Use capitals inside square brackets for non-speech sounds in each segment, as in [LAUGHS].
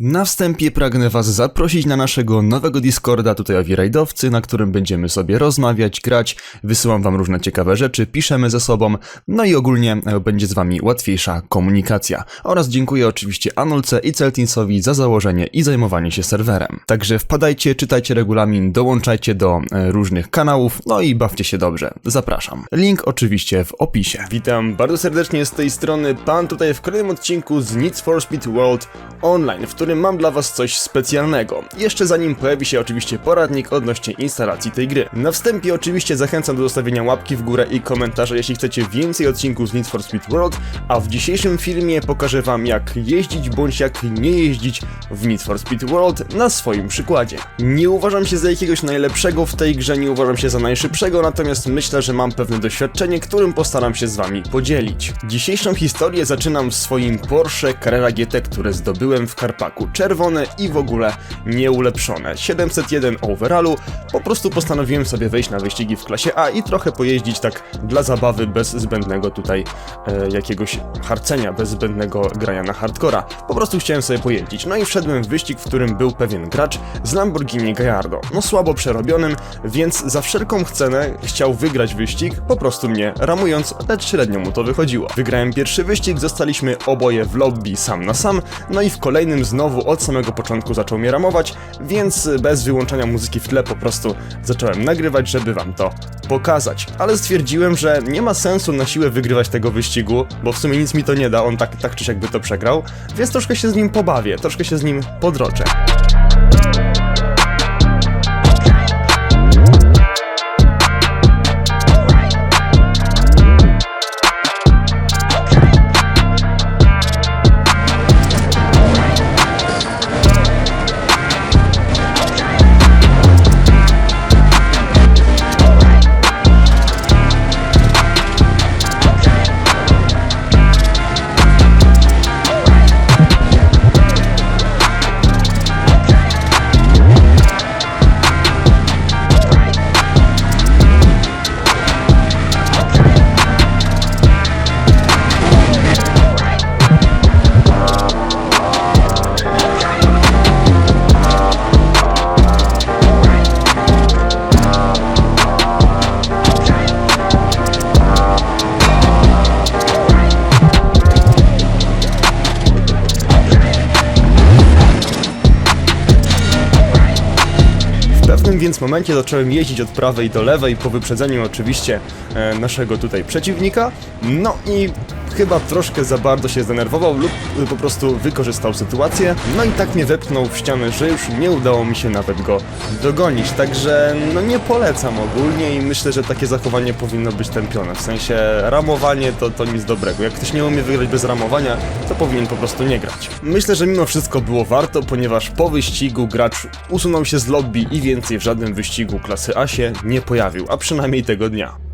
Na wstępie pragnę Was zaprosić na naszego nowego Discorda, tutaj owi rajdowcy, na którym będziemy sobie rozmawiać, grać, wysyłam Wam różne ciekawe rzeczy, piszemy ze sobą, no i ogólnie e, będzie z Wami łatwiejsza komunikacja. Oraz dziękuję oczywiście Anulce i Celtinsowi za założenie i zajmowanie się serwerem. Także wpadajcie, czytajcie regulamin, dołączajcie do e, różnych kanałów, no i bawcie się dobrze. Zapraszam. Link oczywiście w opisie. Witam bardzo serdecznie z tej strony, pan tutaj w kolejnym odcinku z Need for Speed World Online, w którym mam dla was coś specjalnego. Jeszcze zanim pojawi się oczywiście poradnik odnośnie instalacji tej gry. Na wstępie oczywiście zachęcam do zostawienia łapki w górę i komentarza, jeśli chcecie więcej odcinków z Need for Speed World, a w dzisiejszym filmie pokażę wam jak jeździć bądź jak nie jeździć w Need for Speed World na swoim przykładzie. Nie uważam się za jakiegoś najlepszego w tej grze, nie uważam się za najszybszego, natomiast myślę, że mam pewne doświadczenie, którym postaram się z wami podzielić. Dzisiejszą historię zaczynam w swoim Porsche Carrera GT, które zdobyłem w Karpaku. Czerwone i w ogóle nieulepszone. 701 overallu. Po prostu postanowiłem sobie wejść na wyścigi w klasie A i trochę pojeździć tak dla zabawy, bez zbędnego tutaj e, jakiegoś harcenia, bez zbędnego grania na hardcora. Po prostu chciałem sobie pojeździć. No i wszedłem w wyścig, w którym był pewien gracz z Lamborghini Gallardo. No słabo przerobionym, więc za wszelką cenę chciał wygrać wyścig, po prostu mnie ramując, lecz średnio mu to wychodziło. Wygrałem pierwszy wyścig, zostaliśmy oboje w lobby sam na sam, no i w kolejnym znowu od samego początku zaczął mnie ramować, więc bez wyłączania muzyki w tle po prostu zacząłem nagrywać, żeby wam to pokazać. Ale stwierdziłem, że nie ma sensu na siłę wygrywać tego wyścigu, bo w sumie nic mi to nie da, on tak, tak czy siak by to przegrał, więc troszkę się z nim pobawię, troszkę się z nim podroczę. Pewnym więc momencie zacząłem jeździć od prawej do lewej, po wyprzedzeniu oczywiście e, naszego tutaj przeciwnika. No i chyba troszkę za bardzo się zdenerwował lub e, po prostu wykorzystał sytuację. No i tak mnie wepchnął w ścianę, że już nie udało mi się nawet go dogonić. Także no nie polecam ogólnie i myślę, że takie zachowanie powinno być tępione. W sensie ramowanie to, to nic dobrego. Jak ktoś nie umie wygrać bez ramowania, to powinien po prostu nie grać. Myślę, że mimo wszystko było warto, ponieważ po wyścigu gracz usunął się z lobby i więcej w żadnym wyścigu klasy A się nie pojawił, a przynajmniej tego dnia.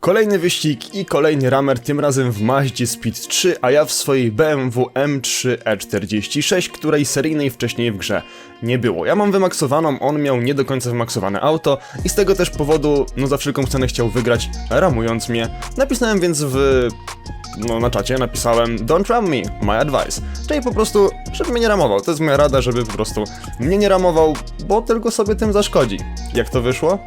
Kolejny wyścig i kolejny ramer, tym razem w Maździe Speed 3, a ja w swojej BMW M3 E46, której seryjnej wcześniej w grze nie było. Ja mam wymaksowaną, on miał nie do końca wymaksowane auto i z tego też powodu, no za wszelką cenę chciał wygrać, ramując mnie. Napisałem więc w... no na czacie, napisałem Don't ram me, my advice. Czyli po prostu, żeby mnie nie ramował. To jest moja rada, żeby po prostu mnie nie ramował, bo tylko sobie tym zaszkodzi. Jak to wyszło?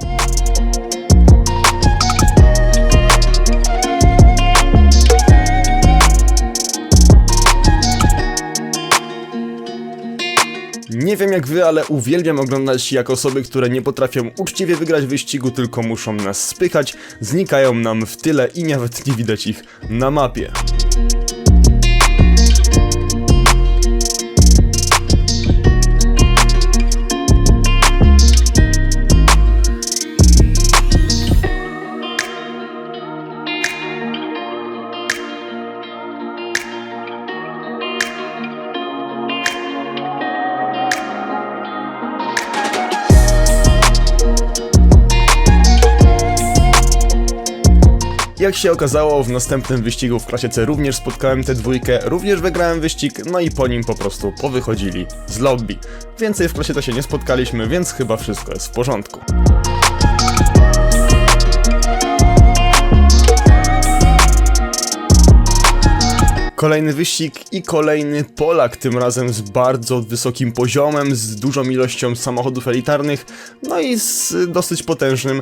Nie wiem jak wy, ale uwielbiam oglądać jak osoby, które nie potrafią uczciwie wygrać wyścigu, tylko muszą nas spychać, znikają nam w tyle i nawet nie widać ich na mapie. Jak się okazało, w następnym wyścigu w klasie C również spotkałem tę dwójkę, również wygrałem wyścig, no i po nim po prostu powychodzili z lobby. Więcej w klasie C się nie spotkaliśmy, więc chyba wszystko jest w porządku. Kolejny wyścig i kolejny Polak, tym razem z bardzo wysokim poziomem, z dużą ilością samochodów elitarnych, no i z dosyć potężnym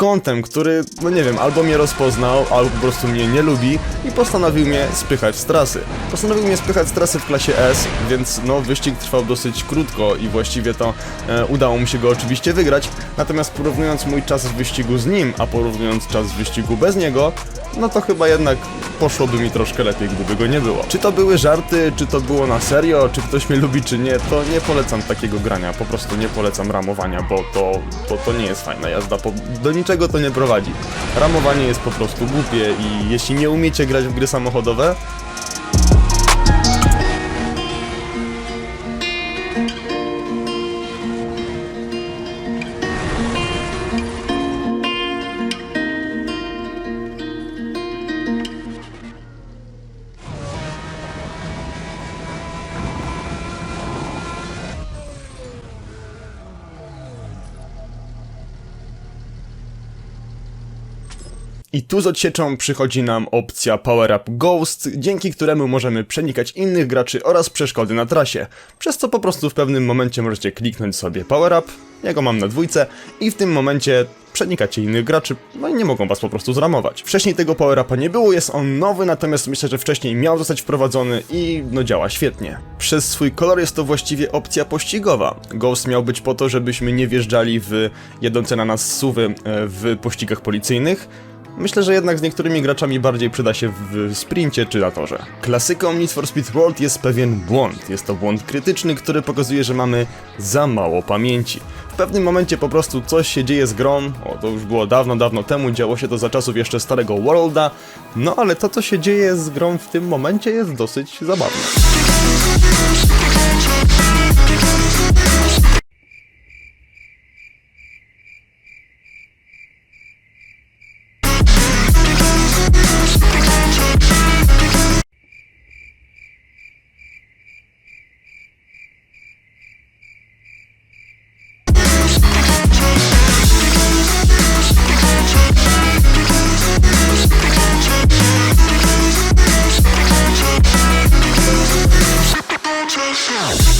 kątem, który, no nie wiem, albo mnie rozpoznał, albo po prostu mnie nie lubi i postanowił mnie spychać z trasy. Postanowił mnie spychać z trasy w klasie S, więc no wyścig trwał dosyć krótko i właściwie to e, udało mi się go oczywiście wygrać, natomiast porównując mój czas w wyścigu z nim, a porównując czas w wyścigu bez niego, no to chyba jednak poszłoby mi troszkę lepiej, gdyby go nie było. Czy to były żarty, czy to było na serio, czy ktoś mnie lubi, czy nie, to nie polecam takiego grania, po prostu nie polecam ramowania, bo to, to, to nie jest fajna jazda, po, do niczego to nie prowadzi. Ramowanie jest po prostu głupie i jeśli nie umiecie grać w gry samochodowe, I tu z odsieczą przychodzi nam opcja Power Up Ghost, dzięki któremu możemy przenikać innych graczy oraz przeszkody na trasie, przez co po prostu w pewnym momencie możecie kliknąć sobie Power Up, ja go mam na dwójce i w tym momencie przenikacie innych graczy, no i nie mogą was po prostu zramować. Wcześniej tego Power Upa nie było, jest on nowy, natomiast myślę, że wcześniej miał zostać wprowadzony i no działa świetnie. Przez swój kolor jest to właściwie opcja pościgowa. Ghost miał być po to, żebyśmy nie wjeżdżali w jadące na nas suwy e, w pościgach policyjnych, Myślę, że jednak z niektórymi graczami bardziej przyda się w sprincie czy na torze. Klasyką Need for Speed World jest pewien błąd. Jest to błąd krytyczny, który pokazuje, że mamy za mało pamięci. W pewnym momencie po prostu coś się dzieje z grą, o to już było dawno, dawno temu, działo się to za czasów jeszcze starego Worlda, no ale to co się dzieje z grą w tym momencie jest dosyć zabawne.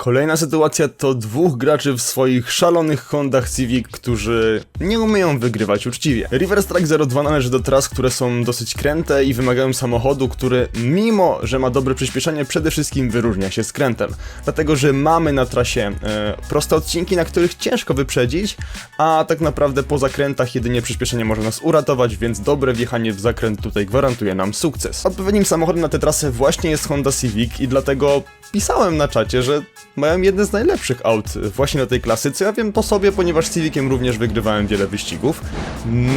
Kolejna sytuacja to dwóch graczy w swoich szalonych Hondach Civic, którzy nie umieją wygrywać uczciwie. River Strike 02 należy do tras, które są dosyć kręte i wymagają samochodu, który mimo, że ma dobre przyspieszenie, przede wszystkim wyróżnia się skrętem. Dlatego, że mamy na trasie e, proste odcinki, na których ciężko wyprzedzić, a tak naprawdę po zakrętach jedynie przyspieszenie może nas uratować, więc dobre wjechanie w zakręt tutaj gwarantuje nam sukces. Odpowiednim samochodem na tę trasę właśnie jest Honda Civic i dlatego pisałem na czacie, że mają jedne z najlepszych aut właśnie na tej klasyce. Ja wiem po sobie, ponieważ Civiciem również wygrywałem wiele wyścigów.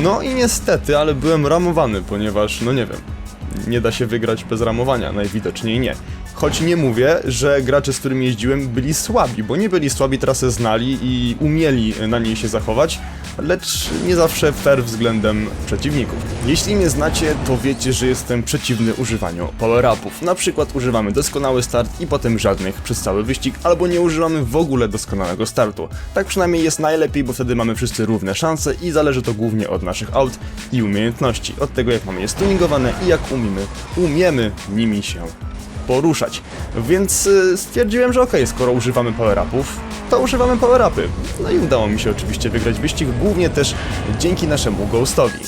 No i niestety, ale byłem ramowany, ponieważ, no nie wiem, nie da się wygrać bez ramowania, najwidoczniej nie. Choć nie mówię, że gracze, z którymi jeździłem, byli słabi, bo nie byli słabi, trasę znali i umieli na niej się zachować, lecz nie zawsze fair względem przeciwników. Jeśli mnie znacie, to wiecie, że jestem przeciwny używaniu power-upów. Na przykład używamy doskonały start i potem żadnych przez cały wyścig, albo nie używamy w ogóle doskonałego startu. Tak przynajmniej jest najlepiej, bo wtedy mamy wszyscy równe szanse i zależy to głównie od naszych aut i umiejętności, od tego jak mamy je stuningowane i jak umiemy, umiemy nimi się poruszać. Więc y, stwierdziłem, że okej, skoro używamy power-upów, to używamy power-upy. No i udało mi się oczywiście wygrać wyścig, głównie też dzięki naszemu Ghostowi.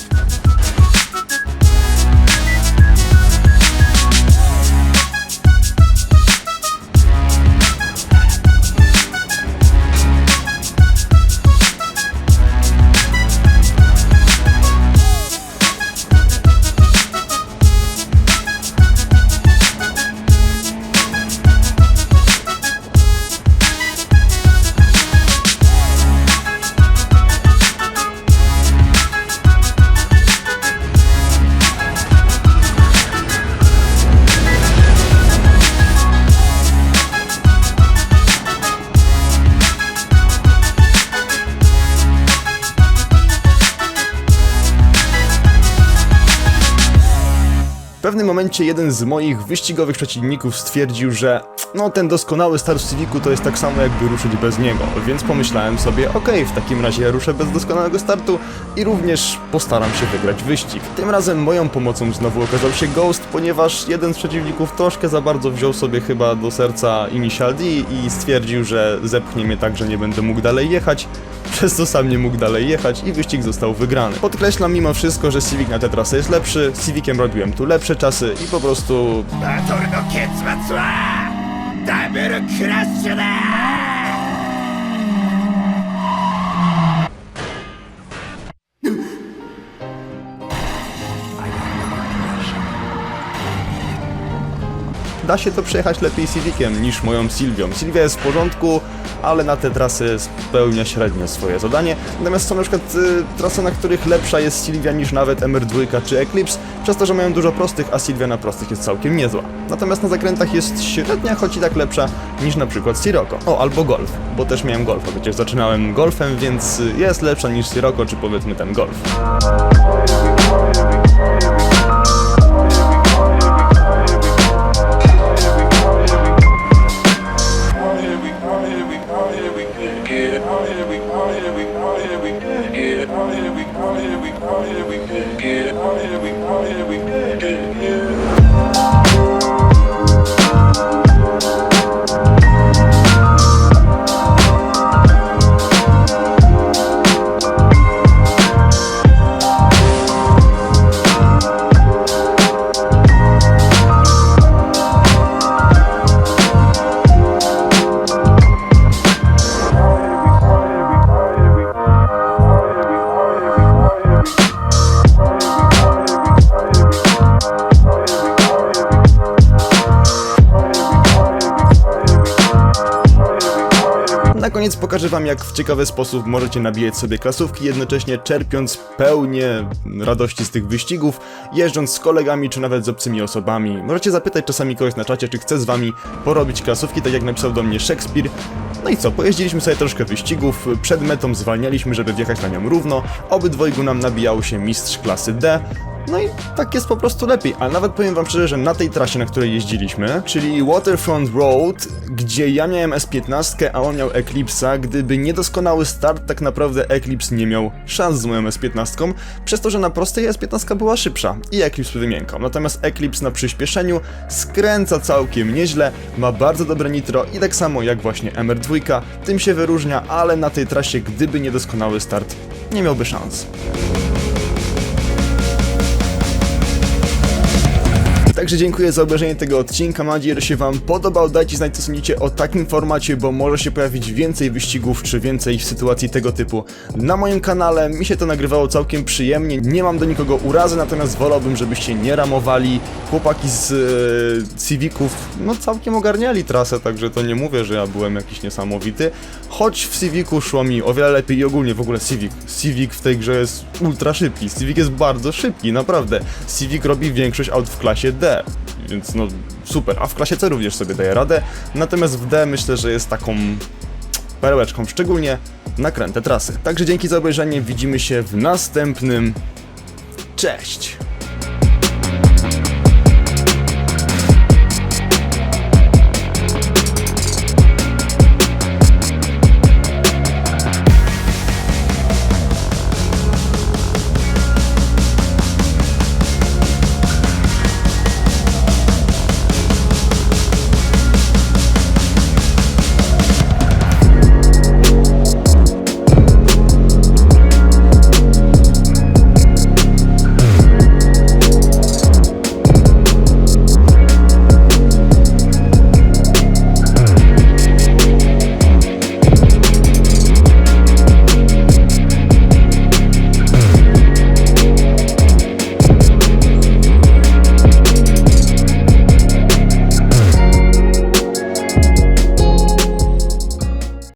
Momencie jeden z moich wyścigowych przeciwników stwierdził, że no ten doskonały start w Civicu to jest tak samo jakby ruszyć bez niego, więc pomyślałem sobie, okej, w takim razie ja ruszę bez doskonałego startu i również postaram się wygrać wyścig. Tym razem moją pomocą znowu okazał się Ghost, ponieważ jeden z przeciwników troszkę za bardzo wziął sobie chyba do serca Initial D i stwierdził, że zepchnie mnie tak, że nie będę mógł dalej jechać, [LAUGHS] przez to sam nie mógł dalej jechać i wyścig został wygrany. Podkreślam mimo wszystko, że Civic na tę trasę jest lepszy, Civiciem robiłem tu lepsze czasy i po prostu... Da się to przejechać lepiej Civiciem niż moją Silvią. Silvia jest w porządku, ale na te trasy spełnia średnio swoje zadanie. Natomiast są na przykład y, trasy, na których lepsza jest Sylwia niż nawet MR2 czy Eclipse, przez to, że mają dużo prostych, a Sylwia na prostych jest całkiem niezła. Natomiast na zakrętach jest średnia, choć i tak lepsza niż na przykład Sirocco. O, albo Golf, bo też miałem Golfa, przecież zaczynałem Golfem, więc y, jest lepsza niż Sirocco, czy powiedzmy ten Golf. Na pokażę wam, jak w ciekawy sposób możecie nabijać sobie klasówki, jednocześnie czerpiąc pełnię radości z tych wyścigów, jeżdżąc z kolegami czy nawet z obcymi osobami. Możecie zapytać czasami kogoś na czacie, czy chce z wami porobić klasówki, tak jak napisał do mnie Szekspir. No i co, pojeździliśmy sobie troszkę wyścigów, przed metą zwalnialiśmy, żeby wjechać na nią równo, obydwojgu nam nabijał się mistrz klasy D, no i tak jest po prostu lepiej, ale nawet powiem wam szczerze, że na tej trasie, na której jeździliśmy, czyli Waterfront Road, gdzie ja miałem S15, a on miał Eclipse'a, gdyby niedoskonały start, tak naprawdę Eclipse nie miał szans z moją S15, przez to, że na prostej S15 była szybsza i Eclipse wymiękał. Natomiast Eclipse na przyspieszeniu skręca całkiem nieźle, ma bardzo dobre nitro i tak samo jak właśnie MR2, tym się wyróżnia, ale na tej trasie, gdyby niedoskonały start, nie miałby szans. Także dziękuję za obejrzenie tego odcinka. Mam nadzieję, że się Wam podobał. Dajcie znać, co sądzicie o takim formacie, bo może się pojawić więcej wyścigów czy więcej sytuacji tego typu na moim kanale. Mi się to nagrywało całkiem przyjemnie. Nie mam do nikogo urazy, natomiast wolałbym, żebyście nie ramowali. Chłopaki z e, Civiców no całkiem ogarniali trasę, także to nie mówię, że ja byłem jakiś niesamowity. Choć w Civicu szło mi o wiele lepiej i ogólnie w ogóle Civic. Civic w tej grze jest ultra szybki. Civic jest bardzo szybki, naprawdę. Civic robi większość aut w klasie D. Więc no super, a w klasie C również sobie daje radę. Natomiast w D myślę, że jest taką perełeczką, szczególnie na kręte trasy. Także dzięki za obejrzenie, widzimy się w następnym. Cześć!